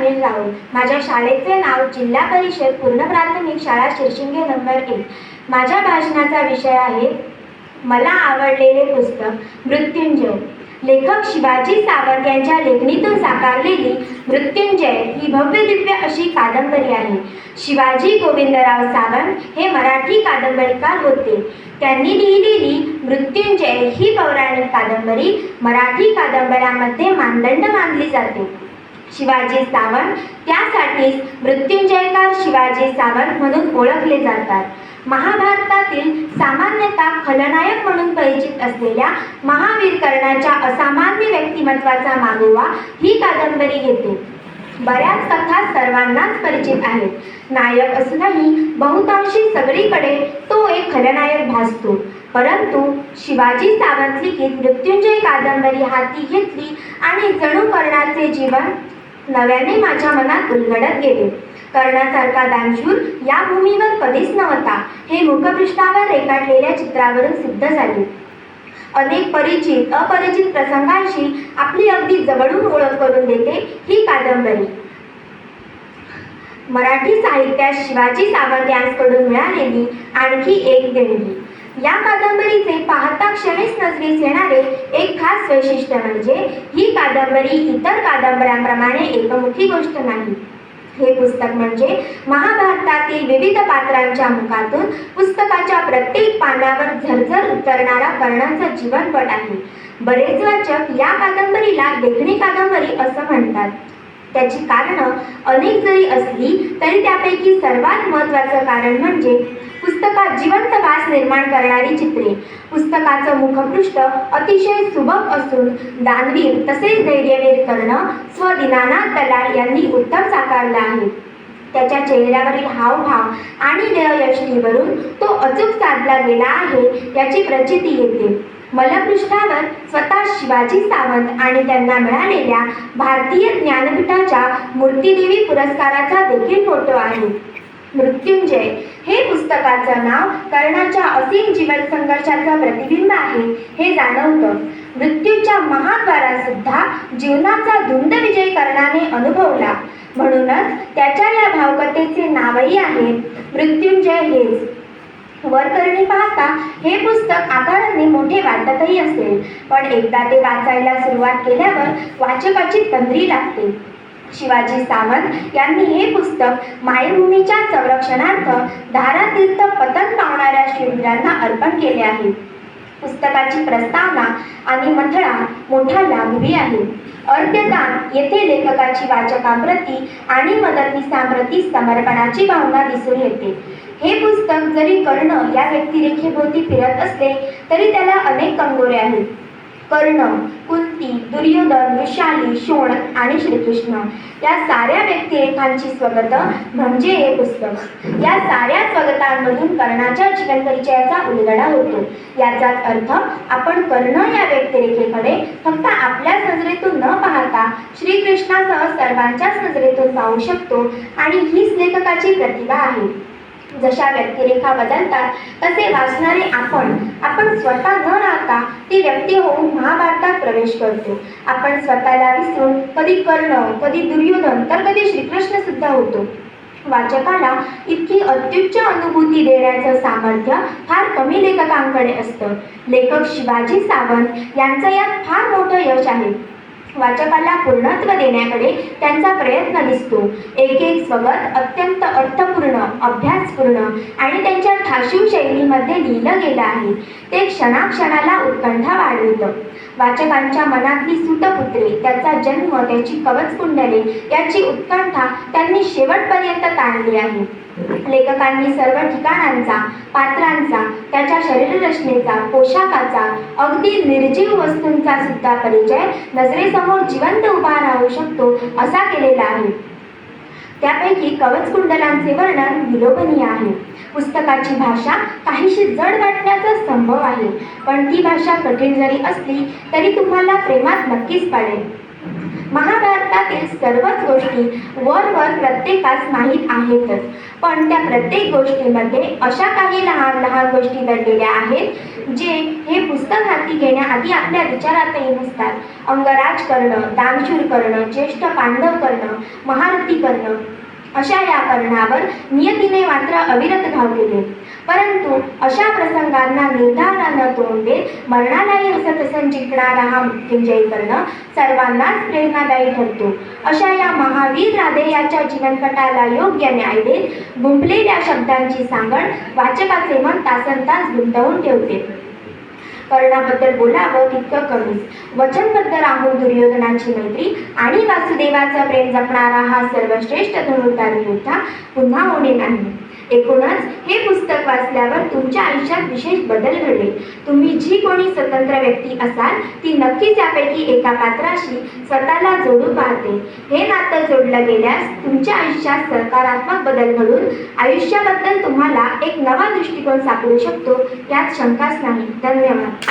अनिल राऊत. माझ्या शाळेचे नाव जिल्हा परिषद पूर्ण प्राथमिक शाळा शिरशिंगे नंबर एक. माझ्या भाषणाचा विषय आहे मला आवडलेले पुस्तक मृत्युंजय. लेखक शिवाजी सावंत यांच्या लेखणीतून साकारलेली मृत्युंजय ही भव्य दिव्य अशी कादंबरी आहे. शिवाजी गोविंदराव सावंत हे मराठी कादंबरीकार होते. त्यांनी लिहिलेली मृत्युंजय ही पौराणिक कादंबरी मराठी कादंबऱ्यांमध्ये मानदंड मानली जाते. शिवाजी सावंत. त्यासाठीच मृत्युंजयकार शिवाजी सावंत म्हणून ओळखले जातात. महाभारतातील सामान्यतः खलनायक म्हणून परिचित असलेल्या महावीर कर्णाच्या असामान्य व्यक्तिमत्वाचा मागोवा ही कादंबरी घेते. बऱ्याच कथा सर्वांनाच परिचित आहेत. नायक असूनही बहुतांशी सगळीकडे तो एक खलनायक भासतो. परंतु शिवाजी सावंत लिखित मृत्युंजय कादंबरी हाती घेतली आणि जणू कर्णाचे जीवन नव्याने माझ्या मनात उलगडत गेले. कर्णासारखा दानशूर या भूमीवर कधीच नव्हता. हे मुखपृष्ठावर रेखाटलेल्या चित्रावरून सिद्ध झाले. अनेक परिचित अपरिचित प्रसंगांशी आपली अगदी जवळून ओळख करून देते ही कादंबरी. मराठी साहित्यात शिवाजी सावंत यांकडून मिळालेली आणखी एक देणगी. या कादंबरीचे पाहता क्षणीच नजरेस येणारे एक खास वैशिष्ट्य म्हणजे ही कादंबरी इतर कादंबऱ्यांप्रमाणे एकमुखी गोष्ट नाही. हे पुस्तक म्हणजे महाभारतातील विविध पात्रांच्या मुखातून पुस्तकाच्या प्रत्येक पानावर झरझर उतरणारा कर्णांचा जीवनपट आहे. बरेच वाचक या कादंबरीला लेखणी कादंबरी असं म्हणतात. त्याची कारणं अनेक जरी असली तरी त्यापैकी सर्वात महत्त्वाचं कारण म्हणजे पुस्तकात जिवंत वास निर्माण करणारी चित्रे. पुस्तकाचं मुखपृष्ठ अतिशय सुबक असून दानवीर तसेच धैर्यवीर कर्ण स्वदिनाना दीनानाथ दलाल यांनी उत्तम साकारला आहे. त्याच्या चेहऱ्यावरील हावभाव आणि देहयष्टीवरून तो अचूक साधला गेला आहे याची प्रचिती येते. मलपृष्ठावर स्वतः शिवाजी सावंत आणि त्यांना मिळालेल्या भारतीय ज्ञानपीठाच्या मूर्तिदेवी पुरस्काराचा देखील फोटो आहे. मृत्युंजय हे पुस्तकाचं नाव कर्णाच्या असीम जीवन संघर्षाचं प्रतिबिंब आहे हे जाणवतं. मृत्यूच्या महाद्वारात सुद्धा जीवनाचा धुंद विजय कर्णाने अनुभवला. म्हणूनच त्याच्या या भावकथेचे नावही आहे मृत्युंजय हेच. पाहता हे पुस्तक आकाराने मोठे वाटतही असेल. पण एकदा ते वाचायला सुरुवात केल्यावर वाचकाची तंद्री लागते. शिवाजी सावंत यांनी हे पुस्तक मायभूमीच्या संरक्षणार्थ धारातीर्थ पतन पावणाऱ्या शूरवीरांना अर्पण केले आहे. पुस्तकाची प्रस्तावना आणि मथळा मोठा लाभवी आहे. अर्ध्यदान येथे लेखकाची वाचकांप्रती आणि मदतनीसांप्रती समर्पणाची भावना दिसून येते. हे पुस्तक जरी कर्ण या व्यक्तिरेखेभोवती फिरत असले तरी त्याला अनेक कंगोरे आहेत. कर्ण कुंती दुर्योधन विशाली शोण आणि श्रीकृष्ण. या साऱ्या व्यक्तिरेखांची स्वगत म्हणजे हे पुस्तक. या साऱ्या स्वगतांमधून कर्णाच्या जीवन परिचयाचा उलगडा होतो. याचाच अर्थ आपण कर्ण या व्यक्तिरेखेकडे फक्त आपल्याच नजरेतून न पाहता श्रीकृष्णासह सर्वांच्याच नजरेतून पाहू शकतो आणि हीच लेखकाची प्रतिभा आहे. जशा व्यक्तिरेखा बदलतात तसे वाचणारे आपण आपण स्वतः न राहता ती व्यक्ती होऊन महाभारतात प्रवेश करतो. आपण स्वतःला विसरून कधी कर्ण कधी दुर्योधन तर कधी श्रीकृष्ण सुद्धा होतो. वाचकाला इतकी अत्युच्च अनुभूती देण्याचं सामर्थ्य फार कमी लेखकांकडे असतं. लेखक शिवाजी सावंत यांचं यात फार मोठं यश आहे. वाचकाला पूर्णत्व देण्याकडे त्यांचा प्रयत्न दिसतो. एक एक स्वगत अत्यंत अर्थपूर्ण अभ्यासपूर्ण आणि त्यांच्या ठाशीव शैलीमध्ये लिहिलं गेलं आहे. ते क्षणाक्षणाला उत्कंठा वाढवितं. वाचकांच्या मनातली सुतपुत्रे त्याचा जन्म त्याची कवच कुंडले याची उत्कंठा त्यांनी शेवटपर्यंत ताणली आहे. लेखकांनी सर्व ठिकाणांचा पात्रांचा त्याच्या शरीररचनेचा पोशाखाचा अगदी निर्जीव वस्तूंचा सुद्धा परिचय नजरेसमोर जिवंत उभा राहू शकतो असा केलेला आहे. त्यापैकी कवच कुंडलांचे वर्णन विलोभनीय आहे. पुस्तकाची भाषा काहीशी जड वाटण्याचा संभव आहे. पण ती भाषा कठीण जरी असली तरी तुम्हाला प्रेमात नक्कीच पाडेल. महाभारतातील सर्वच गोष्टी वरवर प्रत्येकास माहीत आहेतच. पण त्या प्रत्येक गोष्टीमध्ये अशा काही लहान लहान गोष्टी दडलेल्या आहेत जे हे पुस्तक हाती घेण्याआधी आपल्या विचारातही नसतात. अंगराज करणं दानशूर करणं ज्येष्ठ पांडव करणं महारथी करणं अशा या कर्णावर नियतीने मात्र अविरत धावलेले. परंतु अशा प्रसंगांना निर्धारानं तोंड देत मरणालाही हसत जिंकणारा हा मृत्युंजयी करणं सर्वांनाच प्रेरणादायी ठरतो. अशा या महावीर राधेयाच्या जीवनपटाला योग्य न्याय देत गुंपलेल्या शब्दांची सांगड वाचकाचे मन तासनतास गुंतवून ठेवते. कर्णाबद्दल बोलावं तितकं कमीच वचनबद्ध राहून दुर्योधनाची मैत्री. आणि वासुदेवाचं प्रेम जपणारा हा सर्वश्रेष्ठ धनुर्धारी योद्धा पुन्हा होणे नाही. एकूणच हे पुस्तक वाचल्यावर तुमच्या आयुष्यात विशेष बदल घडले. तुम्ही जी कोणी स्वतंत्र व्यक्ती असाल ती नक्कीच यापैकी एका पात्राशी स्वतःला जोडून पाहते. हे नातं जोडलं गेल्यास तुमच्या आयुष्यात सकारात्मक बदल घडून आयुष्याबद्दल तुम्हाला एक नवा दृष्टिकोन सापडू शकतो. यात शंकाच नाही. धन्यवाद.